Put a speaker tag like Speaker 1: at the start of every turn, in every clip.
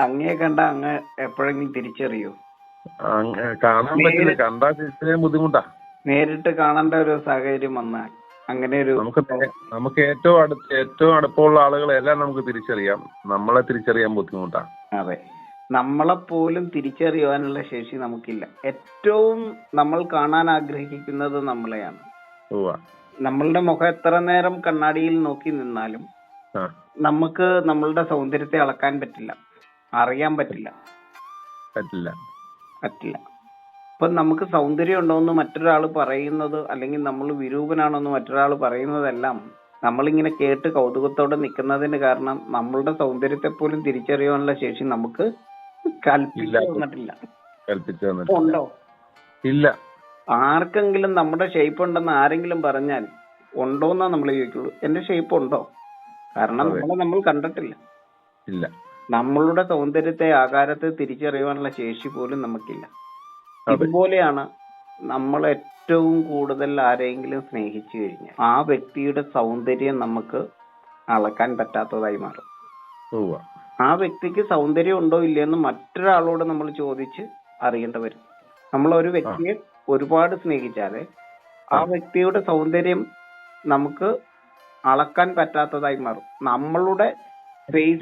Speaker 1: അങ്ങയെ കണ്ട അങ്ങ് എപ്പോഴെങ്കിലും തിരിച്ചറിയോ?
Speaker 2: കാണാൻ പറ്റില്ല. കണ്ടാ തിരിച്ചറിയാൻ ബുദ്ധിമുട്ടാ.
Speaker 1: നേരിട്ട് കാണേണ്ട ഒരു സാഹചര്യം വന്നാൽ അങ്ങനെ ഒരു
Speaker 2: നമുക്ക് നമുക്ക് ഏറ്റവും അടുത്ത് ഏറ്റവും അടുപ്പമുള്ള ആളുകളെ എല്ലാം നമുക്ക് തിരിച്ചറിയാം. നമ്മളെ തിരിച്ചറിയാൻ ബുദ്ധിമുട്ടാ.
Speaker 1: അതെ. നമ്മളെ പോലും തിരിച്ചറിയുവാനുള്ള ശേഷി നമുക്കില്ല. ഏറ്റവും നമ്മൾ കാണാൻ ആഗ്രഹിക്കുന്നത് നമ്മളെയാണ്. നമ്മളുടെ മുഖം എത്ര നേരം കണ്ണാടിയിൽ നോക്കി നിന്നാലും നമുക്ക് നമ്മളുടെ സൗന്ദര്യത്തെ അളക്കാൻ പറ്റില്ല. അറിയാൻ പറ്റില്ല.
Speaker 2: പറ്റില്ല.
Speaker 1: പറ്റില്ല. അപ്പൊ നമുക്ക് സൗന്ദര്യം ഉണ്ടോന്ന് മറ്റൊരാൾ പറയുന്നത് അല്ലെങ്കിൽ നമ്മൾ വിരൂപനാണെന്ന് മറ്റൊരാൾ പറയുന്നതെല്ലാം നമ്മളിങ്ങനെ കേട്ട് കൗതുകത്തോടെ നിൽക്കുന്നതിന് കാരണം നമ്മളുടെ സൗന്ദര്യത്തെ പോലും തിരിച്ചറിയാനുള്ള ശേഷി നമുക്ക് കൽപ്പിച്ചു
Speaker 2: ഇല്ല.
Speaker 1: തന്നിട്ടില്ല. ഉണ്ടോ?
Speaker 2: ഇല്ല.
Speaker 1: ആർക്കെങ്കിലും നമ്മുടെ ഷേപ്പ് ഉണ്ടെന്ന് ആരെങ്കിലും പറഞ്ഞാൽ ഉണ്ടോന്നാ നമ്മൾ ചോദിക്കുള്ളൂ. എന്റെ ഷേപ്പ് ഉണ്ടോ? കാരണം. നമ്മളെ നമ്മൾ കണ്ടിട്ടില്ല.
Speaker 2: ഇല്ല.
Speaker 1: നമ്മളുടെ സൗന്ദര്യത്തെ ആകാരത്തെ തിരിച്ചറിയുവാനുള്ള ശേഷി പോലും നമുക്കില്ല. ഇതുപോലെയാണ് നമ്മൾ ഏറ്റവും കൂടുതൽ ആരെങ്കിലും സ്നേഹിച്ചു കഴിഞ്ഞാൽ ആ വ്യക്തിയുടെ സൗന്ദര്യം നമുക്ക് അളക്കാൻ പറ്റാത്തതായി മാറും. ആ വ്യക്തിക്ക് സൗന്ദര്യം ഉണ്ടോ ഇല്ലയെന്ന് മറ്റൊരാളോട് നമ്മൾ ചോദിച്ച് അറിയേണ്ടി വരും നമ്മൾ ഒരു വ്യക്തിയെ ഒരുപാട് സ്നേഹിച്ചാൽ ആ. വ്യക്തിയുടെ സൗന്ദര്യം നമുക്ക് അളക്കാൻ പറ്റാത്തതായി മാറും. നമ്മളുടെ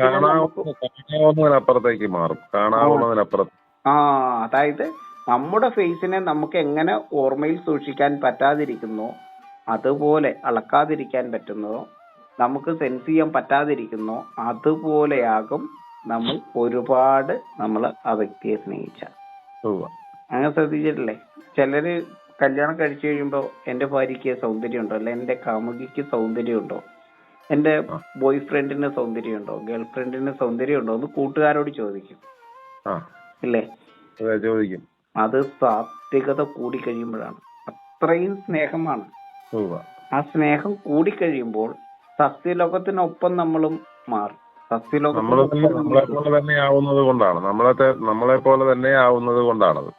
Speaker 2: കാണാവുന്നതിനപ്പുറത്തേക്ക് മാറും. കാണാവുന്നതിനപ്പുറത്ത്.
Speaker 1: ആ അതായത് നമ്മുടെ ഫേസിനെ നമുക്ക് എങ്ങനെ ഓർമ്മയിൽ സൂക്ഷിക്കാൻ പറ്റാതിരിക്കുന്നോ അതുപോലെ അളക്കാതിരിക്കാൻ പറ്റുന്നതോ നമുക്ക് സെൻസ് ചെയ്യാൻ പറ്റാതിരിക്കുന്നോ അതുപോലെയാകും നമ്മൾ ഒരുപാട് നമ്മൾ ആ വ്യക്തിയെ സ്നേഹിച്ച. അങ്ങനെ ശ്രദ്ധിച്ചിട്ടില്ലേ? ചിലര് കല്യാണം കഴിച്ചു കഴിയുമ്പോൾ എന്റെ ഭാര്യയ്ക്ക് സൗന്ദര്യം ഉണ്ടോ അല്ലെ എന്റെ കാമുകിക്ക് സൗന്ദര്യം ഉണ്ടോ എന്റെ. ബോയ് ഫ്രണ്ടിന് സൗന്ദര്യം ഉണ്ടോ ഗേൾ ഫ്രണ്ടിന് സൗന്ദര്യം ഉണ്ടോ എന്ന് കൂട്ടുകാരോട് ചോദിക്കും. ഇല്ലേ?
Speaker 2: ചോദിക്കും.
Speaker 1: അത് സാത്വികത കൂടി കഴിയുമ്പോഴാണ്. അത്രയും സ്നേഹമാണ്. ആ സ്നേഹം കൂടി കഴിയുമ്പോൾ സസ്യലോകത്തിനൊപ്പം നമ്മളും മാറും.
Speaker 2: നമ്മളെ നമ്മളെ പോലെ തന്നെ ആവുന്നത് കൊണ്ടാണ്. നമ്മളെ നമ്മളെ പോലെ തന്നെ ആവുന്നത് കൊണ്ടാണത്.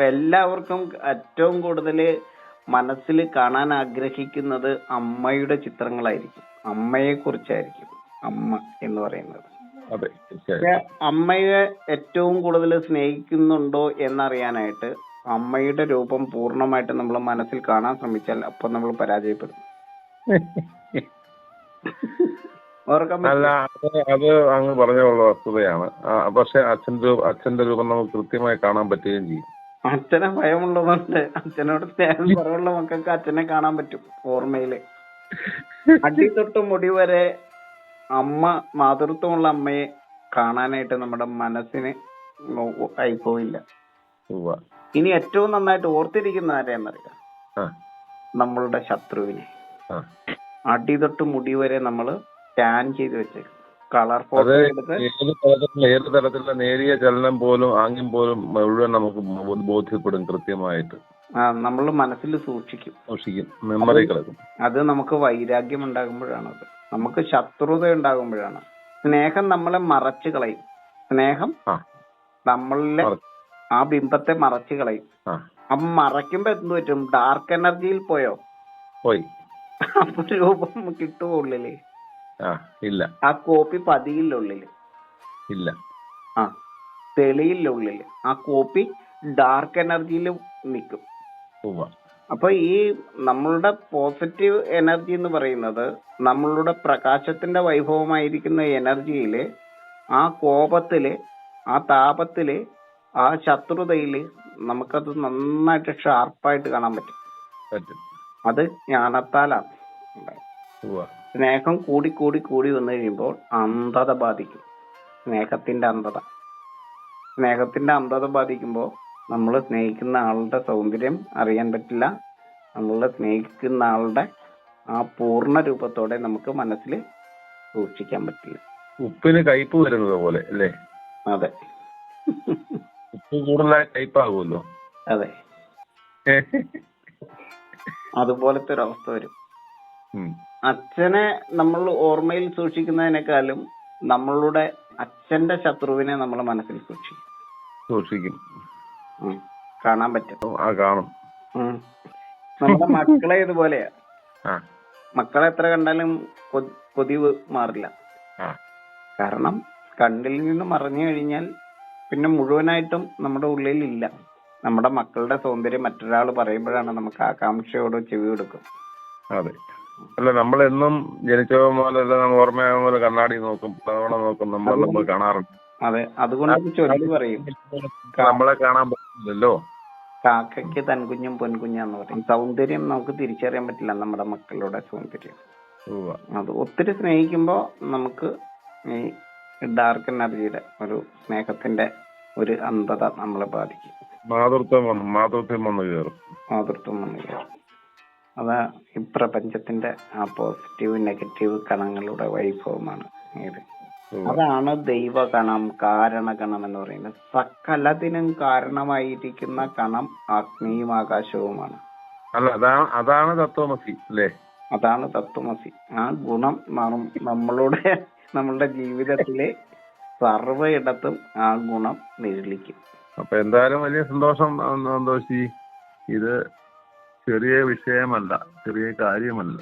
Speaker 1: എല്ലാവർക്കും ഏറ്റവും കൂടുതൽ മനസ്സിൽ കാണാൻ ആഗ്രഹിക്കുന്നത് അമ്മയുടെ ചിത്രങ്ങളായിരിക്കും. അമ്മയെ കുറിച്ചായിരിക്കും. അമ്മ എന്ന് പറയുന്നത്. അമ്മയെ ഏറ്റവും കൂടുതൽ സ്നേഹിക്കുന്നുണ്ടോ എന്നറിയാനായിട്ട് അമ്മയുടെ രൂപം പൂർണമായിട്ട് നമ്മൾ മനസ്സിൽ കാണാൻ ശ്രമിച്ചാൽ അപ്പൊ നമ്മൾ പരാജയപ്പെടും.
Speaker 2: അല്ല അത് അത് അങ്ങ് പറഞ്ഞുള്ള വസ്തുതയാണ്. പക്ഷെ അച്ഛന്റെ അച്ഛന്റെ രൂപം നമുക്ക് കൃത്യമായി കാണാൻ പറ്റുകയും ചെയ്യും.
Speaker 1: അച്ഛനെ ഭയമുള്ളതുകൊണ്ട് അച്ഛനോട് സ്നേഹം കുറവുള്ള മക്കൾക്ക് അച്ഛനെ കാണാൻ പറ്റും ഓർമ്മയിൽ. അടി തൊട്ട് മുടി വരെ അമ്മ മാതൃത്വമുള്ള അമ്മയെ കാണാനായിട്ട് നമ്മുടെ മനസ്സിന് ആയിപ്പോയില്ല. ഇനി ഏറ്റവും നന്നായിട്ട് ഓർത്തിരിക്കുന്ന ആരെയെന്നറിയാം നമ്മളുടെ ശത്രുവിനെ. അടി തൊട്ട് മുടി വരെ നമ്മൾ സ്കാൻ ചെയ്ത് വെച്ചേക്കും കളർ
Speaker 2: അത്
Speaker 1: ഫോട്ടോ എടുത്ത്
Speaker 2: ഏത് തരത്തിലുള്ള ഏത് തരത്തിലുള്ള നേരിയ ചലനം പോലും ആംഗ്യം പോലും മുഴുവൻ നമുക്ക് ബോ- ബോധ്യപ്പെടും കൃത്യമായിട്ട്.
Speaker 1: ആ, നമ്മൾ മനസ്സിൽ സൂക്ഷിക്കും.
Speaker 2: സൂക്ഷിക്കും. മെമ്മറി കിടക്കും
Speaker 1: അത് നമുക്ക് വൈരാഗ്യം ഉണ്ടാകുമ്പോഴാണ് അത്. നമുക്ക് ശത്രുത ഉണ്ടാകുമ്പോഴാണ്. സ്നേഹം നമ്മളെ മറച്ചു കളയും. സ്നേഹം
Speaker 2: ആ.
Speaker 1: നമ്മളിലെ ആ ബിംബത്തെ മറച്ചു കളയും.
Speaker 2: ആ.
Speaker 1: അപ്പൊ മറയ്ക്കുമ്പോ എന്ത് പറ്റും? ഡാർക്ക് എനർജിയിൽ പോയോ?
Speaker 2: പോയി.
Speaker 1: അപ്പൊ രൂപം കിട്ടുമോ
Speaker 2: ഉള്ളിൽ? ഇല്ല.
Speaker 1: ആ കോപ്പി പതിയില്ല
Speaker 2: ഇല്ല.
Speaker 1: ആ തെളിയില്ല ആ കോപ്പി ഡാർക്ക് എനർജിയിൽ നിൽക്കും അപ്പൊ ഈ നമ്മളുടെ പോസിറ്റീവ് എനർജി എന്ന് പറയുന്നത് നമ്മളുടെ പ്രകാശത്തിന്റെ വൈഭവമായിരിക്കുന്ന എനർജിയിൽ ആ കോപത്തിൽ ആ താപത്തിൽ ആ ശത്രുതയിൽ നമുക്കത് നന്നായിട്ട് ഷാർപ്പായിട്ട് കാണാൻ പറ്റും. അത് ജ്ഞാനത്താലാണ്. സ്നേഹം കൂടി കൂടി കൂടി വന്നു കഴിയുമ്പോൾ അന്ധത ബാധിക്കും. സ്നേഹത്തിന്റെ അന്ധത. സ്നേഹത്തിന്റെ അന്ധത ബാധിക്കുമ്പോൾ നമ്മൾ സ്നേഹിക്കുന്ന ആളുടെ സൗന്ദര്യം അറിയാൻ പറ്റില്ല. നമ്മൾ സ്നേഹിക്കുന്ന ആളുടെ ആ പൂർണ രൂപത്തോടെ നമുക്ക് മനസ്സിൽ സൂക്ഷിക്കാൻ പറ്റില്ല.
Speaker 2: ഉപ്പിന് കയ്പ് വരുന്നത് പോലെ അല്ലേ?
Speaker 1: അതെ.
Speaker 2: ഉപ്പ് കൂടുതലായി കയ്പാകുമല്ലോ
Speaker 1: അതെ. അതുപോലത്തെ ഒരു അവസ്ഥ വരും. അച്ഛനെ നമ്മൾ ഓർമ്മയിൽ സൂക്ഷിക്കുന്നതിനേക്കാളും നമ്മളുടെ അച്ഛന്റെ ശത്രുവിനെ നമ്മൾ മനസ്സിൽ സൂക്ഷിക്കും.
Speaker 2: സൂക്ഷിക്കും.
Speaker 1: കാണാൻ പറ്റും.
Speaker 2: ആ കാണും.
Speaker 1: നമ്മുടെ മക്കളെ ഇതുപോലെയാ. മക്കളെ എത്ര കണ്ടാലും കൊതിവ് മാറില്ല. കാരണം കണ്ണിൽ നിന്ന് മറഞ്ഞു കഴിഞ്ഞാൽ പിന്നെ മുഴുവനായിട്ടും നമ്മുടെ ഉള്ളിൽ ഇല്ല നമ്മുടെ മക്കളുടെ സൗന്ദര്യം മറ്റൊരാൾ പറയുമ്പോഴാണ് നമുക്ക് ആകാംക്ഷയോട് ചെവി കൊടുക്കും.
Speaker 2: അതെ. അല്ല നമ്മളെന്നും ജനിച്ച പോലെ നമ്മൾ ഓർമ്മയാകുന്ന പോലെ കണ്ണാടി നോക്കും പലതവണ നോക്കും നമ്മൾ പോയി കാണാറുണ്ട്.
Speaker 1: അതെ അതുകൊണ്ട് ചൊല്ലി പറയും.
Speaker 2: നമ്മളെ കാണാൻ പറ്റില്ലല്ലോ
Speaker 1: കാക്കയ്ക്ക് തൻകുഞ്ഞും പൊൻകുഞ്ഞാന്ന് പറയും. സൗന്ദര്യം നമുക്ക് തിരിച്ചറിയാൻ പറ്റില്ല നമ്മുടെ മക്കളുടെ സൗന്ദര്യം. അത് ഒത്തിരി സ്നേഹിക്കുമ്പോ നമുക്ക് ഈ ഡാർക്ക് എനർജിയുടെ ഒരു സ്നേഹത്തിന്റെ ഒരു അന്ധത നമ്മളെ ബാധിക്കും.
Speaker 2: മാതൃത്വം വന്നു മാതൃത്വം വന്ന് കയറും.
Speaker 1: മാതൃത്വം വന്നു കയറും. അതാ ഈ പ്രപഞ്ചത്തിന്റെ ആ പോസിറ്റീവ് നെഗറ്റീവ് കണങ്ങളുടെ വൈഭവമാണ് ഇത്. അതാണ് ദൈവകണം കാരണഗണം എന്ന് പറയുന്നത്. സകലതിനും കാരണമായിരിക്കുന്ന കണം അഗ്നിയും ആകാശവുമാണ്.
Speaker 2: അല്ല അതാണ് അതാണ് തത്വമസി അല്ലേ?
Speaker 1: അതാണ് തത്വമസി. ആ ഗുണം നമ്മളുടെ നമ്മളുടെ ജീവിതത്തിലെ സർവയിടത്തും ആ ഗുണം നിഴലിക്കും.
Speaker 2: അപ്പൊ എന്തായാലും വലിയ സന്തോഷം സന്തോഷി ഇത് ചെറിയ വിഷയമല്ല ചെറിയ കാര്യമല്ല.